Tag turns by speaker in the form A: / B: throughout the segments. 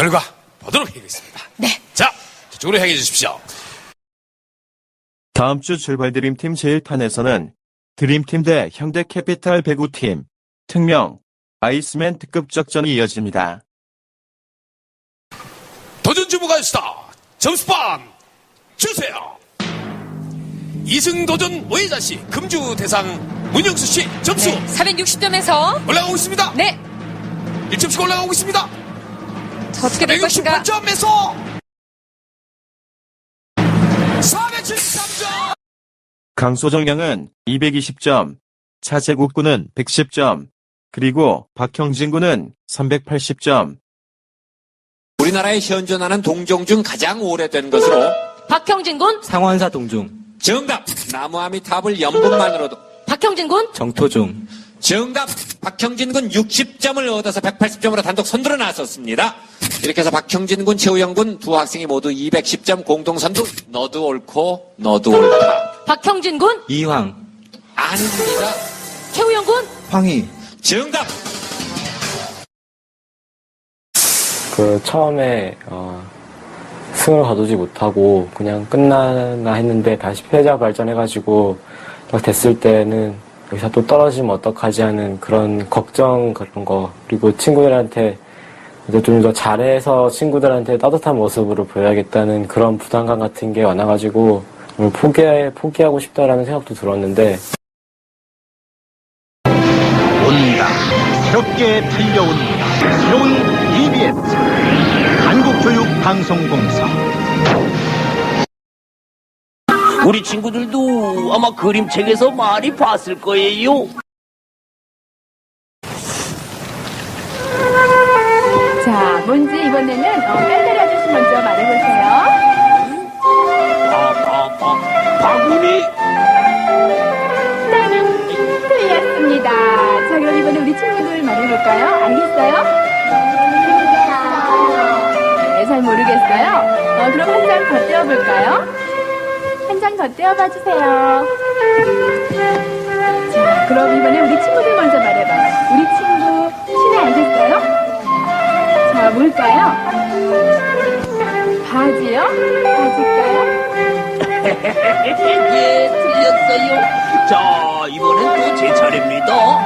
A: 결과 보도록 하겠습니다.
B: 네.
A: 자, 저쪽으로 향해 주십시오.
C: 다음 주 출발 드림팀 제1탄에서는 드림팀 대 현대캐피탈 배구팀, 특명, 아이스맨 특급 적전이 이어집니다.
A: 도전 주부가 스타 점수판 주세요. 이승 도전 오해자 씨 금주 대상 문영수 씨 점수
B: 네. 460점에서
A: 올라가고 있습니다.
B: 네.
A: 1점씩 올라가고 있습니다.
B: 자, 어떻게 될 것인가?
A: 168점에서 473점.
C: 강소정양은 220점, 차재국 군은 110점, 그리고 박형진 군은 380점,
D: 우리나라에 현존하는 동종 중 가장 오래된 것으로
B: 박형진 군,
E: 상원사 동중,
D: 정답! 나무아미탑을 연분만으로도
B: 박형진 군,
E: 정토중,
D: 정답 박형진 군 60점을 얻어서 180점으로 단독 선두로 나섰습니다. 이렇게 해서 박형진 군, 최우영 군 두 학생이 모두 210점 공동 선두. 너도 옳고 너도 옳다.
B: 박형진 군,
E: 이황,
D: 아닙니다.
B: 최우영 군,
E: 황희,
D: 정답
F: 그 처음에 어, 승을 거두지 못하고 그냥 끝나나 했는데 다시 패자 발전해가지고 막 됐을 때는 여기서 또 떨어지면 어떡하지 하는 그런 걱정 그런 거 그리고 친구들한테 이제 좀 더 잘해서 친구들한테 따뜻한 모습으로 보여야겠다는 그런 부담감 같은 게 많아가지고 포기 포기하고 싶다라는 생각도 들었는데
G: 온다. 새롭게 달려온다. 새로운 EBS. 한국교육방송공사.
H: 우리 친구들도 아마 그림책에서 많이 봤을 거예요.
I: 자, 뭔지 이번에는 어, 딸딸이 아저씨 먼저 말해보세요.
H: 바, 바, 바, 바구니?
I: 땡! 틀렸습니다. 자, 그럼 이번에 우리 친구들 말해볼까요? 알겠어요? 네, 잘 모르겠어요. 어, 그럼 한 장 더 떼어볼까요? 한장더 떼어봐 주세요. 자, 그럼 이번에 우리 친구들 먼저 말해봐요. 우리 친구, 신혜 알겠어요? 자, 뭘까요? 바지요? 바지일까요?
H: 예, 틀렸어요. 자, 이번엔 또 제 차례입니다. 어,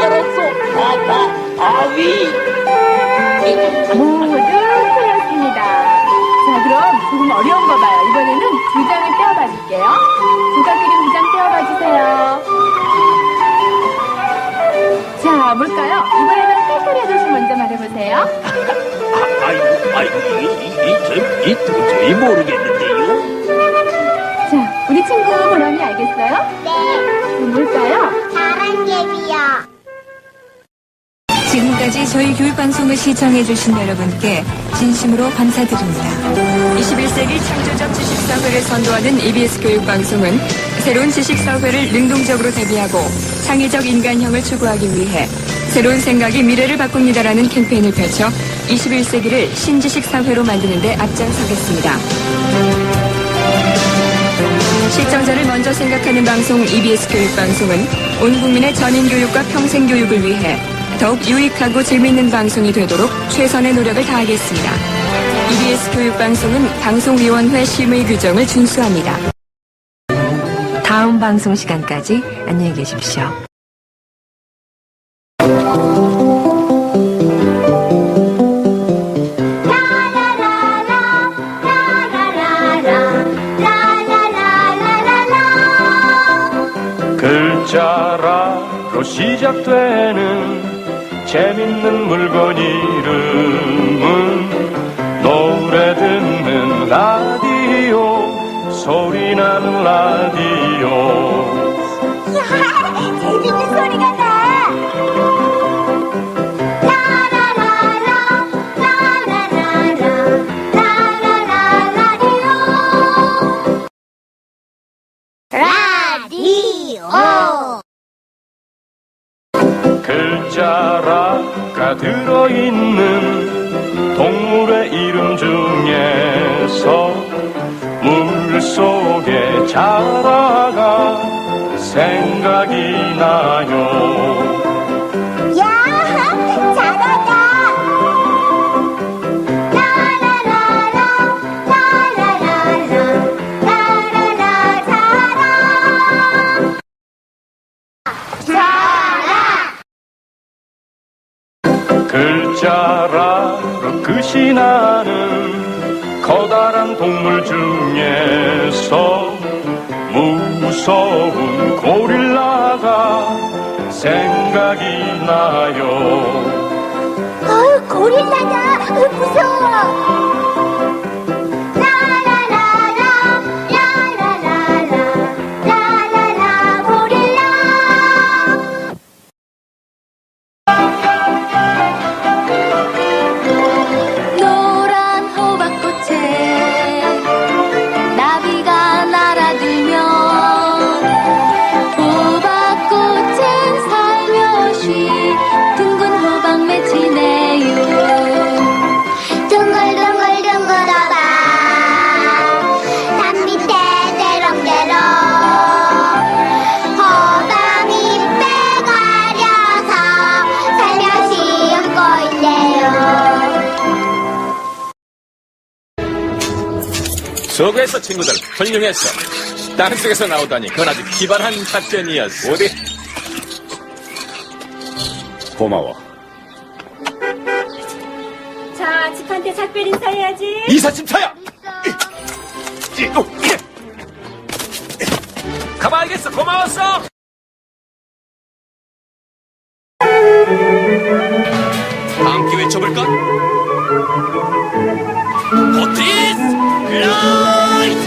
H: 알았어. 바, 바, 바위.
I: 모두 틀렸습니다. 자, 그럼 조금 어려운 거 봐요. 이번에는 두 장을 떼어봐 줄게요. 누가 그린 두장 떼어봐 주세요. 자, 뭘까요? 이번에는 칼칼이 아저씨 먼저 말해보세요.
H: 아, 아이고, 아이고, 이, 이, 이, 저, 이 도저히 모르겠는데요.
I: 자, 우리 친구 보람이 알겠어요? 네. 뭘까요?
J: 지금까지 저희 교육방송을 시청해주신 여러분께 진심으로 감사드립니다. 21세기 창조적 지식사회를 선도하는 EBS 교육방송은 새로운 지식사회를 능동적으로 대비하고 창의적 인간형을 추구하기 위해 새로운 생각이 미래를 바꿉니다라는 캠페인을 펼쳐 21세기를 신지식사회로 만드는 데 앞장서겠습니다. 시청자를 먼저 생각하는 방송 EBS 교육방송은 온 국민의 전인 교육과 평생 교육을 위해 더욱 유익하고 재미있는 방송이 되도록 최선의 노력을 다하겠습니다. EBS 교육방송은 방송위원회 심의 규정을 준수합니다. 다음 방송 시간까지 안녕히 계십시오.
G: 글자라로 시작되는 재밌는 물건 이름은 노래 듣는 라디오 소리 나는 라디오 글자라로 끝이 나는 커다란 동물 중에서 무서운 고릴라가 생각이 나요.
K: 어우, 고릴라다. 으, 무서워.
L: 수고했어 친구들 훌륭했어 땅속에서 나오다니 그건 아주 기발한 작전이었어. 어디? 고마워.
K: 자, 집한테 작별 인사해야지.
L: 이삿짐 타야! 가봐야겠어. 고마웠어. 함께 외쳐볼까? 오티스 라이트